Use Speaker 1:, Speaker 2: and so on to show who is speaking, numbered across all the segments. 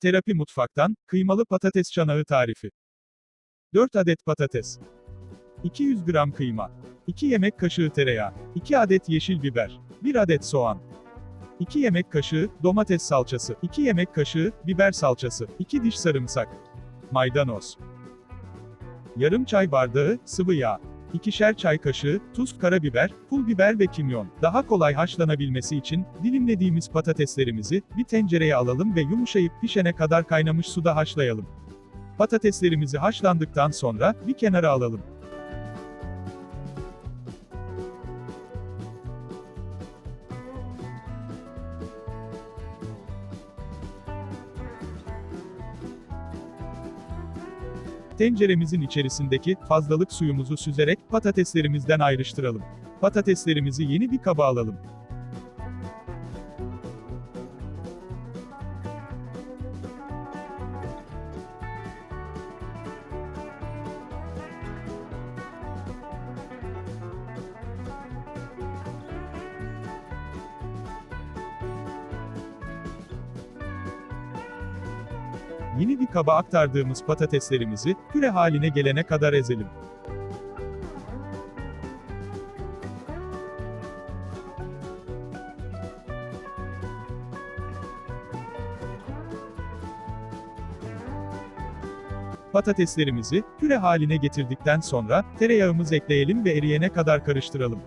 Speaker 1: Terapi mutfaktan, kıymalı patates çanağı tarifi. 4 adet patates. 200 gram kıyma. 2 yemek kaşığı tereyağı. 2 adet yeşil biber. 1 adet soğan. 2 yemek kaşığı domates salçası. 2 yemek kaşığı biber salçası. 2 diş sarımsak. Maydanoz. Yarım çay bardağı sıvı yağ. 2'şer çay kaşığı tuz, karabiber, pul biber ve kimyon. Daha kolay haşlanabilmesi için dilimlediğimiz patateslerimizi bir tencereye alalım ve yumuşayıp pişene kadar kaynamış suda haşlayalım. Patateslerimizi haşlandıktan sonra bir kenara alalım. Tenceremizin içerisindeki fazlalık suyumuzu süzerek patateslerimizden ayrıştıralım. Patateslerimizi yeni bir kaba alalım. Yeni bir kaba aktardığımız patateslerimizi püre haline gelene kadar ezelim. Patateslerimizi püre haline getirdikten sonra tereyağımızı ekleyelim ve eriyene kadar karıştıralım.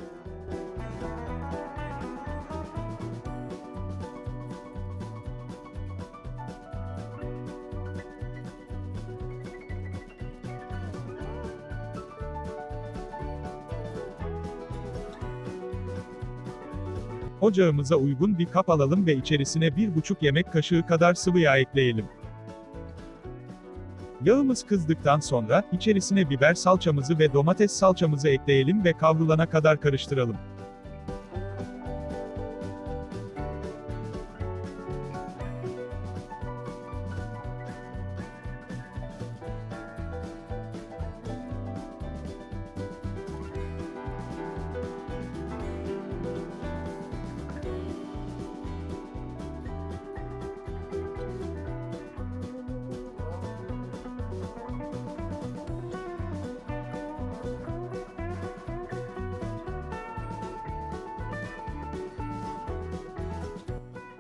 Speaker 1: Ocağımıza uygun bir kap alalım ve içerisine 1,5 yemek kaşığı kadar sıvı yağ ekleyelim. Yağımız kızdıktan sonra, içerisine biber salçamızı ve domates salçamızı ekleyelim ve kavrulana kadar karıştıralım.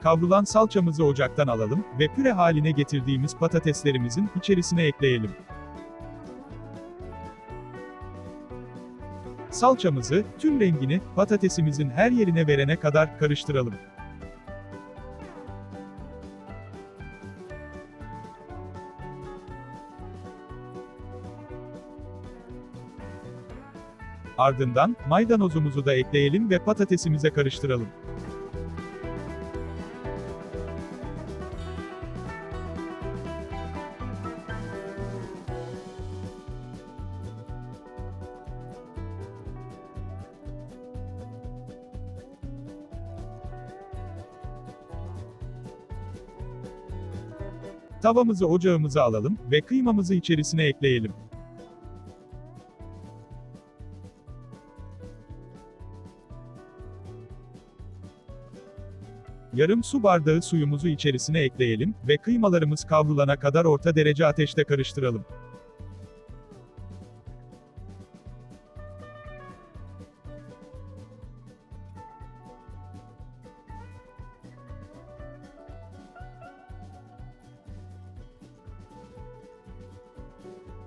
Speaker 1: Kavrulan salçamızı ocaktan alalım ve püre haline getirdiğimiz patateslerimizin içerisine ekleyelim. Salçamızı, tüm rengini, patatesimizin her yerine verene kadar karıştıralım. Ardından, maydanozumuzu da ekleyelim ve patatesimize karıştıralım. Tavamızı ocağımıza alalım ve kıymamızı içerisine ekleyelim. Yarım su bardağı suyumuzu içerisine ekleyelim ve kıymalarımız kavrulana kadar orta derece ateşte karıştıralım.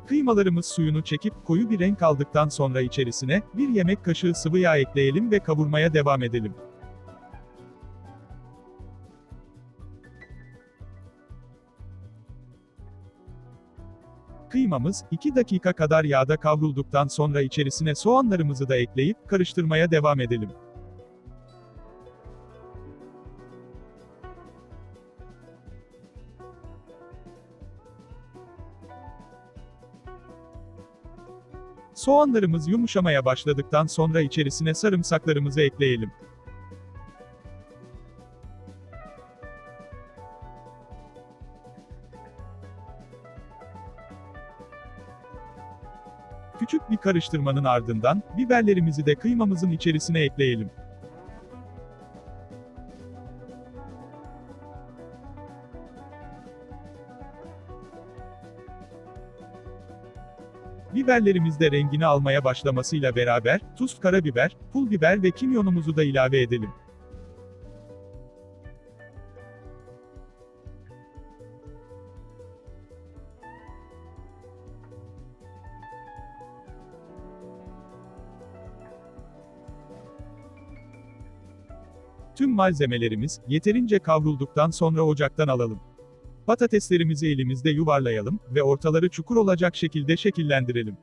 Speaker 1: Kıymalarımız suyunu çekip koyu bir renk aldıktan sonra içerisine bir yemek kaşığı sıvı yağ ekleyelim ve kavurmaya devam edelim. Kıymamız 2 dakika kadar yağda kavrulduktan sonra içerisine soğanlarımızı da ekleyip karıştırmaya devam edelim. Soğanlarımız yumuşamaya başladıktan sonra içerisine sarımsaklarımızı ekleyelim. Küçük bir karıştırmanın ardından biberlerimizi de kıymamızın içerisine ekleyelim. Biberlerimiz de rengini almaya başlamasıyla beraber, tuz, karabiber, pul biber ve kimyonumuzu da ilave edelim. Tüm malzemelerimiz, yeterince kavrulduktan sonra ocaktan alalım. Patateslerimizi elimizde yuvarlayalım ve ortaları çukur olacak şekilde şekillendirelim.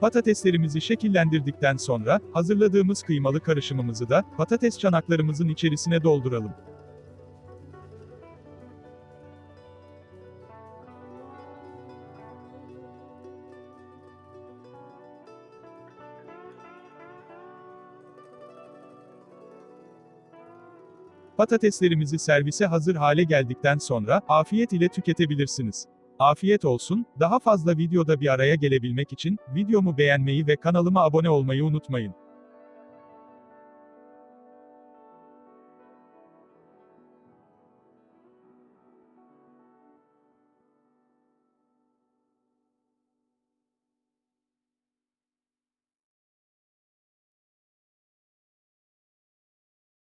Speaker 1: Patateslerimizi şekillendirdikten sonra, hazırladığımız kıymalı karışımımızı da, patates çanaklarımızın içerisine dolduralım. Patateslerimizi servise hazır hale geldikten sonra, afiyet ile tüketebilirsiniz. Afiyet olsun, daha fazla videoda bir araya gelebilmek için, videomu beğenmeyi ve kanalıma abone olmayı unutmayın.